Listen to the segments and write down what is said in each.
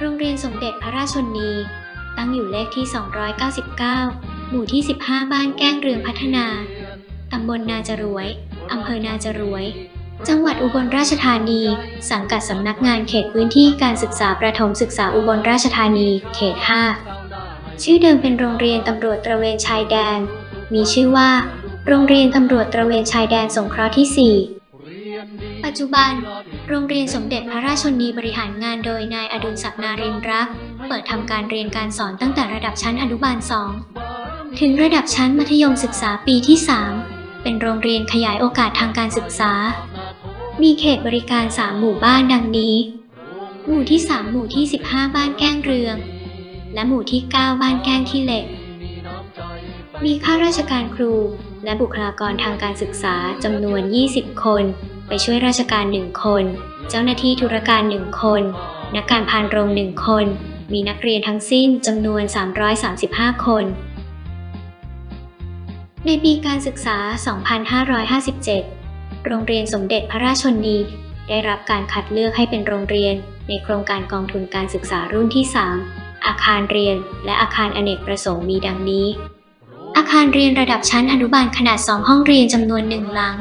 โรงเรียนสมเด็จพระราชชนนี ตั้งอยู่เลขที่ 299 หมู่ที่ 15 บ้านแก้งเรืองพัฒนา ตำบลนาจรวย อำเภอนาจรวย จังหวัดอุบลราชธานี สังกัดสำนักงานเขตพื้นที่การศึกษาประถมศึกษาอุบลราชธานี เขต 5 ชื่อเดิมเป็นโรงเรียนตำรวจตระเวนชายแดน มีชื่อว่า โรงเรียนตำรวจตระเวนชายแดนสงเคราะห์ที่ 4 ปัจจุบัน โรงเรียนสมเด็จพระราชชนีบริหารงานโดยนายอดุลศักดิ์นารินรัก เปิดทำการเรียนการสอนตั้งแต่ระดับชั้นอนุบาล 2 ถึงระดับชั้นมัธยมศึกษาปีที่ 3 เป็นโรงเรียนขยายโอกาสทางการศึกษา มีเขตบริการ 3 หมู่บ้านดังนี้ หมู่ที่ 3 หมู่ที่ 15 บ้านแก้งเรือง และหมู่ที่ 9 บ้านแก้งขี้เหล็ก มีข้าราชการครูและบุคลากรทางการศึกษาจำนวน 20 คน ไปช่วยราชการ1คน เจ้าหน้าที่ธุรการ1คน นักการพานโรง1คน มีนักเรียนทั้งสิ้นจำนวน 335 คน ในปีการศึกษา 2557 โรงเรียนสมเด็จพระราชชนนีได้รับการคัดเลือกให้เป็นโรงเรียน ในโครงการกองทุนการศึกษารุ่นที่ 3 อาคารเรียน และอาคารอเนกประสงค์มีดังนี้ อาคารเรียนระดับชั้นอนุบาลขนาด 2 ห้องเรียนจำนวนหนึ่งหลัง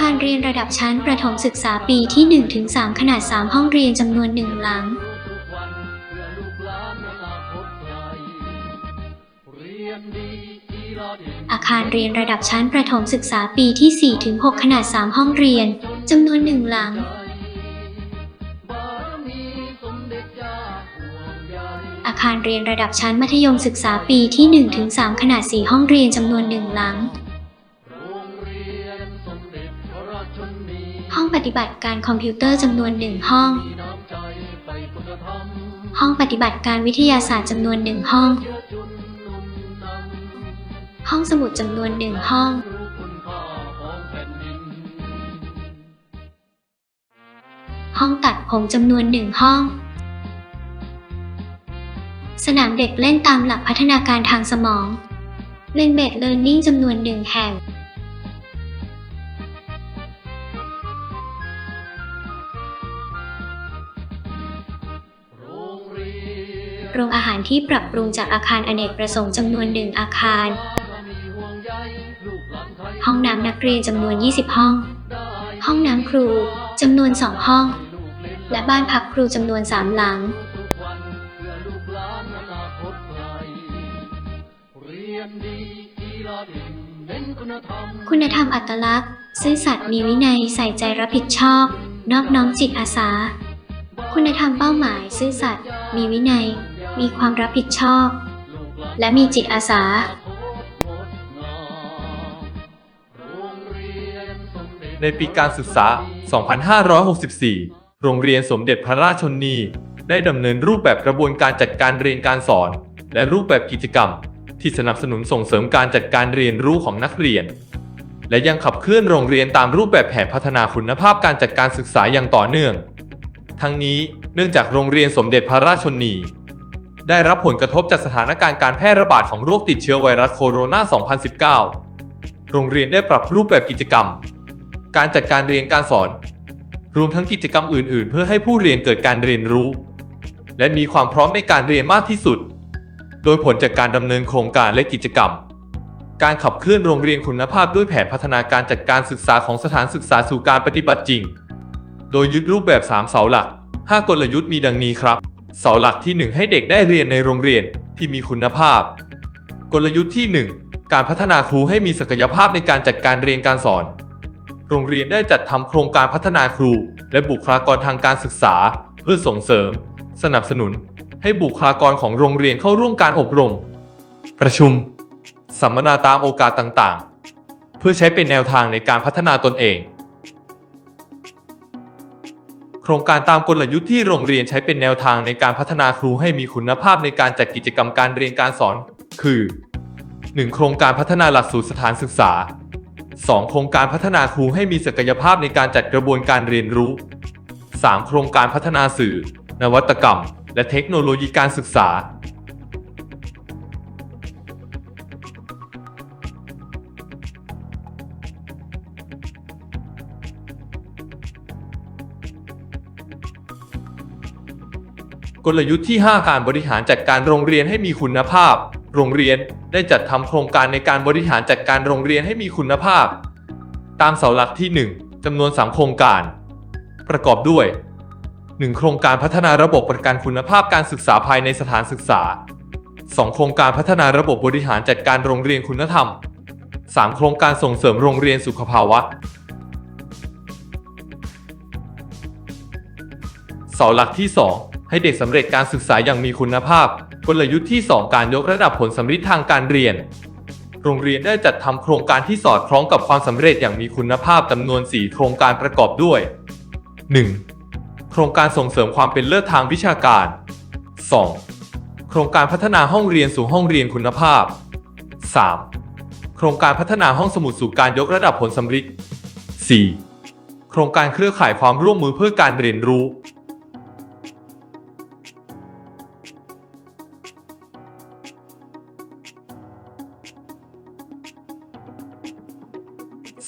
าคารเรียนระดับชั้นประถมศึกษาปีที่ 1-3 ขนาด 3 ห้องเรียนจำนวนหนึ่งหลัง อาคารเรียนระดับชั้นประถมศึกษาปีที่ 4-6 ขนาด 3 ห้องเรียนจำนวนหนึ่งหลังอาคารเรียนระดับชั้นมัธยมศึกษาปีที่ 1-3 ขนาด 4 ห้องเรียนจำนวนหนึ่งหลัง ปฏิบัติการคอมพิวเตอร์จำนวนหนึ่งห้อง ห้องปฏิบัติการวิทยาศาสตร์จำนวนหนึ่งห้อง ห้องสมุดจำนวนหนึ่งห้องห้องตัดผมจำนวนหนึ่งห้อง สนามเด็กเล่นตามหลักพัฒนาการทางสมอง เล่นเบดเลิร์นนิ่งจำนวนหนึ่งแห่ง โรงอาหารที่ปรับปรุงจากอาคารอเนกประสงค์จำนวนหนึ่งอาคาร ห้องน้ำนักเรียนจำนวน 20 ห้อง ห้องน้ำครูจำนวน2ห้อง และบ้านพักครูจำนวน3หลัง คุณธรรมอัตลักษณ์ ซื่อสัตย์มีวินัยใส่ใจรับผิดชอบ นอบน้อมจิตอาสา คุณธรรมเป้าหมาย ซื่อสัตย์มีวินัย มีความรับผิดชอบ และมีจิตอาสา ในปีการศึกษา 2564 โรงเรียนสมเด็จพระราชชนนี ได้ดำเนินรูปแบบกระบวนการจัดการเรียนการสอน และรูปแบบกิจกรรม ที่สนับสนุนส่งเสริมการจัดการเรียนรู้ของนักเรียน และยังขับเคลื่อนโรงเรียนตามรูปแบบแผนพัฒนาคุณภาพการจัดการศึกษาอย่างต่อเนื่อง ทั้งนี้เนื่องจากโรงเรียนสมเด็จพระราชชนนี ได้รับผลกระทบจากสถานการณ์การแพร่ระบาดของโรคติดเชื้อไวรัสโคโรนา 2019 โรงเรียนได้ปรับรูปแบบกิจกรรม การจัดการเรียนการสอน รวมทั้งกิจกรรมอื่น ๆ เพื่อให้ผู้เรียนเกิดการเรียนรู้ และมีความพร้อมในการเรียนมากที่สุด โดยผลจากการดำเนินโครงการและกิจกรรม การขับเคลื่อนโรงเรียนคุณภาพด้วยแผนพัฒนาการจัดการศึกษาของสถานศึกษาสู่การปฏิบัติจริง โดยยึดรูปแบบ 3 เสาหลัก 5 กลยุทธ์มีดังนี้ครับ เสาหลักที่ 1 ให้เด็กได้เรียนในโรงเรียนที่มีคุณภาพ กลยุทธ์ที่ 1 การพัฒนาครูให้มีศักยภาพในการจัดการเรียนการสอน โรงเรียนได้จัดทำโครงการพัฒนาครู และบุคลากรทางการศึกษา เพื่อส่งเสริม สนับสนุน ให้บุคลากรของโรงเรียนเข้าร่วมการอบรม ประชุม สัมมนาตามโอกาสต่างๆ เพื่อใช้เป็นแนวทางในการพัฒนาตนเอง ครงการตามกลยุทธ์ที่โรงเรียนใช้เป็นแนวทางในการพัฒนาครูให้มีคุณภาพในการจัดกิจกรรมการเรียนการสอน คือ 1. โครงการพัฒนาหลักสูตรสถานศึกษา 2. โครงการพัฒนาครูให้มีศักยภาพในการจัดกระบวนการเรียนรู้ 3. โครงการพัฒนาสื่อ นวัตกรรม และเทคโนโลยีการศึกษา กลยุทธ์ที่ 5 การบริหารจัดการโรงเรียนให้มีคุณภาพ โรงเรียนได้จัดทำโครงการในการบริหารจัดการโรงเรียนให้มีคุณภาพ ตามเสาหลักที่ 1จำนวน 3 โครงการ ประกอบด้วย 1 โครงการพัฒนาระบบประกันคุณภาพการศึกษาภายในสถานศึกษา 2 โครงการพัฒนาระบบบริหารจัดการโรงเรียนคุณธรรม 3 โครงการส่งเสริมโรงเรียนสุขภาวะเสาหลักที่ 2 ให้เด็กสำเร็จการศึกษาอย่างมีคุณภาพ กลยุทธ์ที่ 2 การยกระดับผลสำฤทธิ์ทางการเรียน โรงเรียนได้จัดทำโครงการที่สอดคล้องกับความสำเร็จอย่างมีคุณภาพจำนวน 4 โครงการประกอบด้วย 1. โครงการส่งเสริมความเป็นเลิศทางวิชาการ 2. โครงการพัฒนาห้องเรียนสู่ห้องเรียนคุณภาพ 3. โครงการพัฒนาห้องสมุดสู่การยกระดับผลสำฤทธิ์ 4. โครงการเครือข่ายความร่วมมือเพื่อการเรียนรู้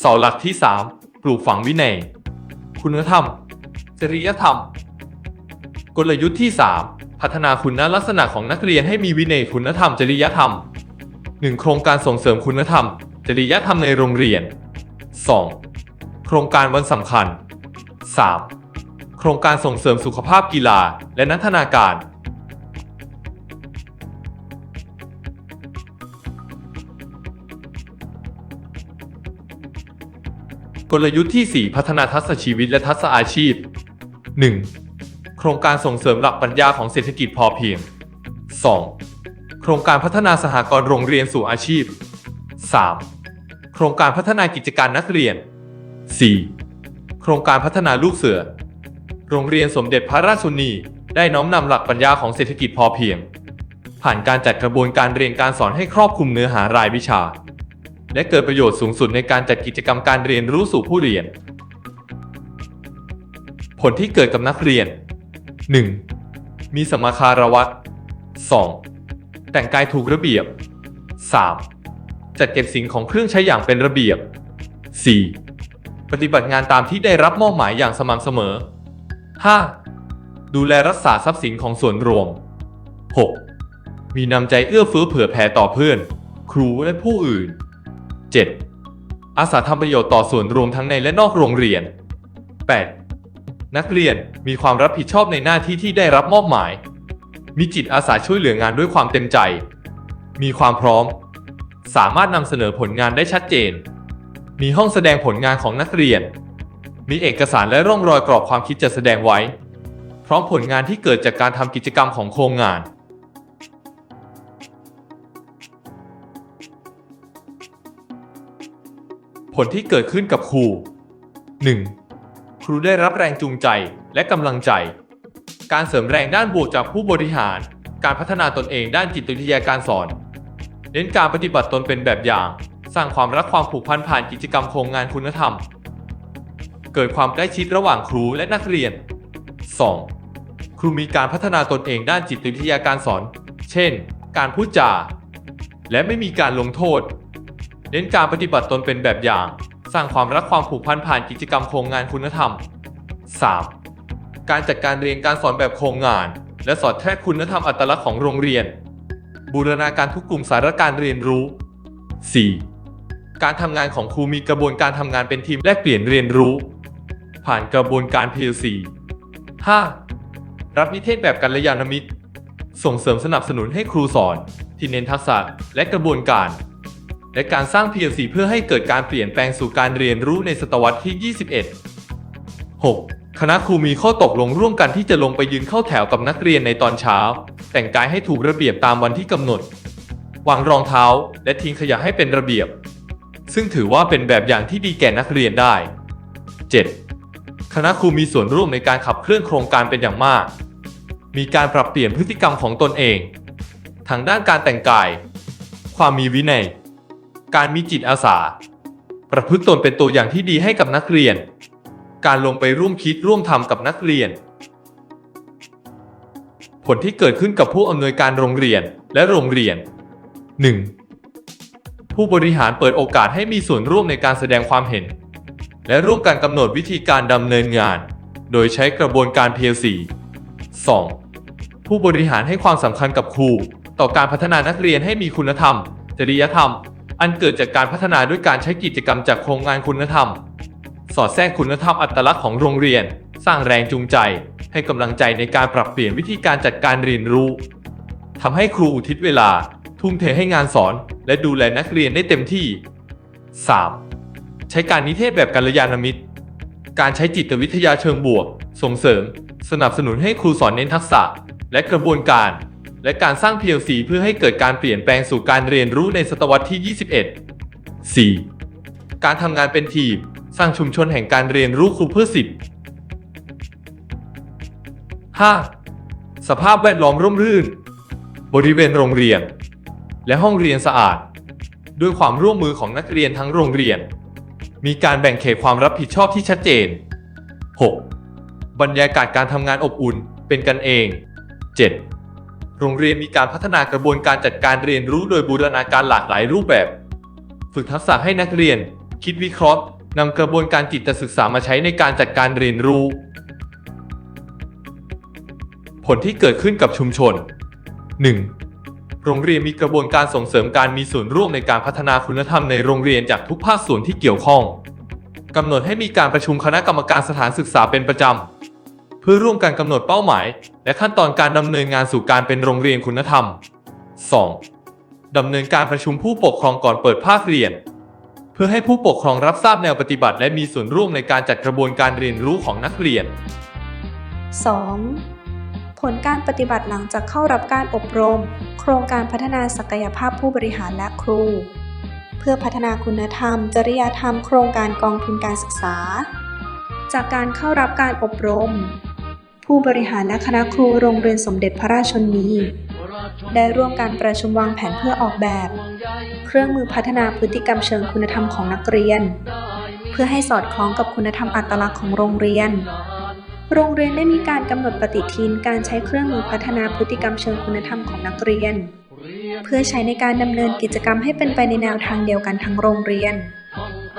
เสาหลักที่ 3 ปลูกฝังวินัย คุณธรรม จริยธรรม กลยุทธ์ที่ 3 พัฒนาคุณลักษณะของนักเรียนให้มีวินัยคุณธรรม จริยธรรม 1. โครงการส่งเสริมคุณธรรม จริยธรรมในโรงเรียน 2. โครงการวันสำคัญ 3. โครงการส่งเสริมสุขภาพกีฬาและนันทนาการ กลยุทธ์ที่ 4 พัฒนาทักษะชีวิตและทักษะอาชีพ 1. โครงการส่งเสริมหลักปัญญาของเศรษฐกิจพอเพียง 2. โครงการพัฒนาสหกรณ์โรงเรียนสู่อาชีพ 3. โครงการพัฒนากิจการนักเรียน 4. โครงการพัฒนาลูกเสือ โรงเรียนสมเด็จพระราชนี ได้น้อมนำหลักปัญญาของเศรษฐกิจพอเพียง ผ่านการจัดกระบวนการเรียนการสอนให้ครอบคลุมเนื้อหารายวิชา และเกิดประโยชน์สูงสุดในการจัดกิจกรรมการเรียนรู้สู่ผู้เรียน ผลที่เกิดกับนักเรียน 1. มีสมาคารวะ 2. แต่งกายถูกระเบียบ 3. จัดเก็บสิ่งของเครื่องใช้อย่างเป็นระเบียบ 4. ปฏิบัติงานตามที่ได้รับมอบหมายอย่างสม่ำเสมอ 5. ดูแลรักษาทรัพย์สินของส่วนรวม 6. มีน้ำใจเอื้อเฟื้อเผื่อแผ่ต่อเพื่อน ครูและผู้อื่น 7. อาสาทำประโยชน์ต่อส่วนรวมทั้งในและนอกโรงเรียน 8. นักเรียนมีความรับผิดชอบในหน้าที่ที่ได้รับมอบหมาย มีจิตอาสาช่วยเหลืองานด้วยความเต็มใจ มีความพร้อม สามารถนำเสนอผลงานได้ชัดเจน มีห้องแสดงผลงานของนักเรียน มีเอกสารและร่องรอยกรอบความคิดจะแสดงไว้ พร้อมผลงานที่เกิดจากการทำกิจกรรมของโครงงาน ผลที่เกิดขึ้นกับครู 1. ครูได้รับแรงจูงใจและกำลังใจ การเสริมแรงด้านบวกจากผู้บริหาร การพัฒนาตนเองด้านจิตวิทยาการสอน เน้นการปฏิบัติตนเป็นแบบอย่าง สร้างความรักความผูกพันผ่านกิจกรรมโครงงานคุณธรรม เกิดความใกล้ชิดระหว่างครูและนักเรียน 2. ครูมีการพัฒนาตนเองด้านจิตวิทยาการสอน เช่น การพูดจา และไม่มีการลงโทษ เน้นการปฏิบัติตนเป็นแบบอย่าง สร้างความรักความผูกพันผ่านกิจกรรมโครงงานคุณธรรม 3. การจัดการเรียนการสอนแบบโครงงาน และสอดแทรกคุณธรรมอัตลักษณ์ของโรงเรียน บูรณาการทุกกลุ่มสาระการเรียนรู้ 4. การทำงานของครูมีกระบวนการทำงานเป็นทีมแลกเปลี่ยนเรียนรู้ ผ่านกระบวนการ PLC 5. รับนิเทศแบบกัลยาณมิตร ส่งเสริมสนับสนุนให้ครูสอน ที่เน้นทักษะและกระบวนการ และการสร้าง PLC เพื่อให้เกิดการเปลี่ยนแปลงสู่การเรียนรู้ในศตวรรษที่ 21 6. คณะครูมีข้อตกลงร่วมกันที่จะลงไปยืนเข้าแถวกับนักเรียนในตอนเช้า แต่งกายให้ถูกระเบียบตามวันที่กำหนด วางรองเท้า และทิ้งขยะให้เป็นระเบียบ ซึ่งถือว่าเป็นแบบอย่างที่ดีแก่นักเรียนได้ 7. คณะครูมีส่วนร่วมในการขับเคลื่อนโครงการเป็นอย่างมาก มีการปรับเปลี่ยนพฤติกรรมของตนเอง ทางด้านการแต่งกาย ความมีวินัย การมีจิตอาสา ประพฤติตนเป็นตัวอย่างที่ดีให้กับนักเรียน การลงไปร่วมคิดร่วมทำกับนักเรียน ผลที่เกิดขึ้นกับผู้อำนวยการโรงเรียนและโรงเรียน 1. ผู้บริหารเปิดโอกาสให้มีส่วนร่วมในการแสดงความเห็น และร่วมกันกำหนดวิธีการดำเนินงาน โดยใช้กระบวนการ PLC 2. ผู้บริหารให้ความสำคัญกับครู ต่อการพัฒนานักเรียนให้มีคุณธรรม จริยธรรม อันเกิดจากการพัฒนาด้วยการใช้กิจกรรมจากโครงงานคุณธรรม สอดแทรกคุณธรรมอัตลักษณ์ของโรงเรียน สร้างแรงจูงใจ ให้กำลังใจในการปรับเปลี่ยนวิธีการจัดการเรียนรู้ทำให้ครูอุทิศเวลา ทุ่มเทให้งานสอน และดูแลนักเรียนได้เต็มที่ 3. ใช้การนิเทศแบบกัลยาณมิตร การใช้จิตวิทยาเชิงบวก ส่งเสริม สนับสนุนให้ครูสอนเน้นทักษะ และกระบวนการ และการสร้าง PLC เพื่อให้เกิดการเปลี่ยนแปลงสู่การเรียนรู้ในศตวรรษที่ 21 4. การทำงานเป็นทีม สร้างชุมชนแห่งการเรียนรู้ครูเพื่อสิทธิ์ 5. สภาพแวดล้อมร่มรื่น บริเวณโรงเรียน และห้องเรียนสะอาด ด้วยความร่วมมือของนักเรียนทั้งโรงเรียน มีการแบ่งเขตความรับผิดชอบที่ชัดเจน 6. บรรยากาศการทำงานอบอุ่นเป็นกันเอง 7. โรงเรียนมีการพัฒนากระบวนการจัดการเรียนรู้โดยบูรณาการหลากหลายรูปแบบ ฝึกทักษะให้นักเรียน คิดวิเคราะห์นำกระบวนการจิตศึกษามาใช้ในการจัดการเรียนรู้ ผลที่เกิดขึ้นกับชุมชน 1. โรงเรียนมีกระบวนการส่งเสริมการมีส่วนร่วมในการพัฒนาคุณธรรมในโรงเรียนจากทุกภาคส่วนที่เกี่ยวข้องกำหนดให้มีการประชุมคณะกรรมการสถานศึกษาเป็นประจำ เพื่อร่วมกันกำหนดเป้าหมาย และขั้นตอนการดำเนินงานสู่การเป็นโรงเรียนคุณธรรม 2. ดำเนินการประชุมผู้ปกครองก่อนเปิดภาคเรียน เพื่อให้ผู้ปกครองรับทราบแนวปฏิบัติ และมีส่วนร่วมในการจัดกระบวนการเรียนรู้ของนักเรียน 2. ผลการปฏิบัติหลังจากเข้ารับการอบรม โครงการพัฒนาศักยภาพผู้บริหารและครู เพื่อพัฒนาคุณธรรม จริยธรรม โครงการกองทุนการศึกษา จากการเข้ารับการอบรม ผู้บริหารและคณะครูโรงเรียนสมเด็จพระราชชนนีได้ร่วมการประชุมวางแผนเพื่อออกแบบ เครื่องมือพัฒนาพฤติกรรมเชิงคุณธรรมของนักเรียน เพื่อให้สอดคล้องกับคุณธรรมอัตลักษณ์ของโรงเรียน โรงเรียนได้มีการกำหนดปฏิทินการใช้เครื่องมือพัฒนาพฤติกรรมเชิงคุณธรรมของนักเรียน เพื่อใช้ในการดำเนินกิจกรรมให้เป็นไปในแนวทางเดียวกันทั้งโรงเรียน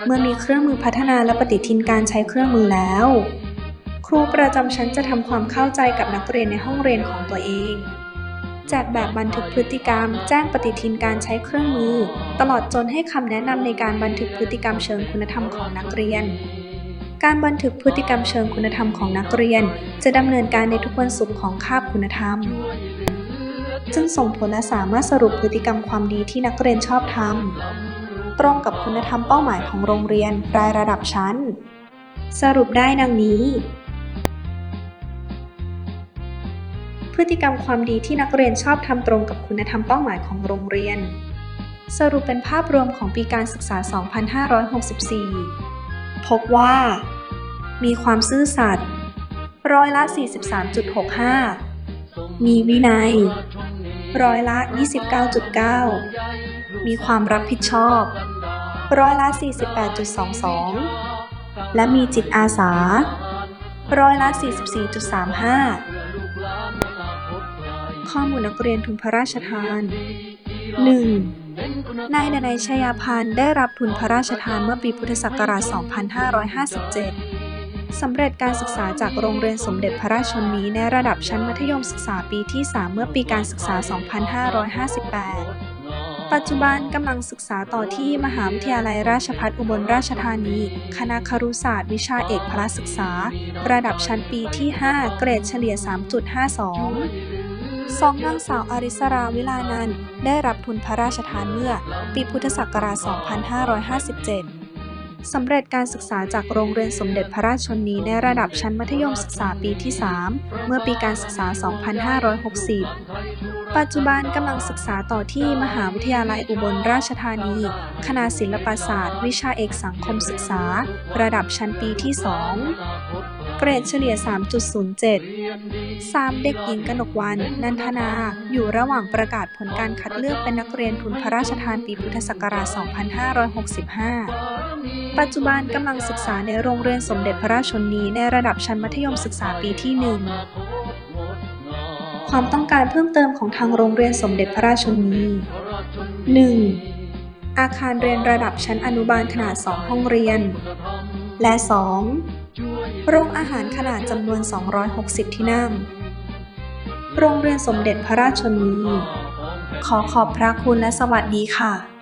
เมื่อมีเครื่องมือพัฒนาและปฏิทินการใช้เครื่องมือแล้ว ครูประจำชั้นจะทำความเข้าใจกับนักเรียนในห้องเรียนของตัวเองแจกแบบบันทึกพฤติกรรม แจ้งปฏิทินการใช้เครื่องมือ ตลอดจนให้คำแนะนำในการบันทึกพฤติกรรมเชิงคุณธรรมของนักเรียน การบันทึกพฤติกรรมเชิงคุณธรรมของนักเรียน จะดำเนินการในทุกวันศุกร์ของคาบคุณธรรมจึงส่งผลและสามารถสรุปพฤติกรรมความดีที่นักเรียนชอบทำตรงกับคุณธรรมเป้าหมายของโรงเรียนรายระดับชั้น สรุปได้ดังนี้ พฤติกรรมความดีที่นักเรียนชอบทำตรงกับคุณธรรมเป้าหมายของโรงเรียน สรุปเป็นภาพรวมของปีการศึกษา 2564 พบว่า มีความซื่อสัตย์ร้อยละ 43.65 มีวินัย ร้อยละ 29.9 มีความรับผิดชอบ ร้อยละ 48.22 และมีจิตอาสา ร้อยละ 44.35 ข้อมูลนักเรียนทุนพระราชทาน 1. นายดนัยชยาพันธ์ได้รับทุนพระราชทานเมื่อปีพุทธศักราช 2557 สำเร็จการศึกษาจากโรงเรียนสมเด็จพระราชชนนีในระดับชั้นมัธยมศึกษาปีที่ 3 เมื่อปีการศึกษา 2558ปัจจุบันกำลังศึกษาต่อที่มหาวิทยาลัยราชภัฏอุบลราชธานี คณะครุศาสตร์วิชาเอกพละศึกษา ระดับชั้นปีที่ 5 เกรดเฉลี่ย 3.52 สองนางสาวอาริสราวิลานันได้รับทุนพระราชทานเมื่อ ปีพุทธศักราช 2557 สำเร็จการศึกษาจากโรงเรียนสมเด็จพระราชชนนีในระดับชั้นมัธยมศึกษาปีที่ 3 เมื่อปีการศึกษา 2560ปัจจุบันกำลังศึกษาต่อที่มหาวิทยาลัยอุบลราชธานี คณะศิลปศาสตร์ วิชาเอกสังคมศึกษา ระดับชั้นปีที่ 2 เกรดเฉลี่ย 3.07 3 เด็กหญิงกนกวัน นันทนา อยู่ระหว่างประกาศผลการคัดเลือกเป็นนักเรียนทุนพระราชทานปีพุทธศักราช 2565 ปัจจุบันกำลังศึกษาในโรงเรียนสมเด็จพระราชชนนีในระดับชั้นมัธยมศึกษาปีที่ 1 ความต้องการเพิ่มเติมของทางโรงเรียนสมเด็จพระราชชนนี 1. อาคารเรียนระดับชั้นอนุบาลขนาด 2 ห้องเรียน และ 2. โรงอาหารขนาดจำนวน 260 ที่นั่ง โรงเรียนสมเด็จพระราชชนนี ขอขอบพระคุณและสวัสดีค่ะ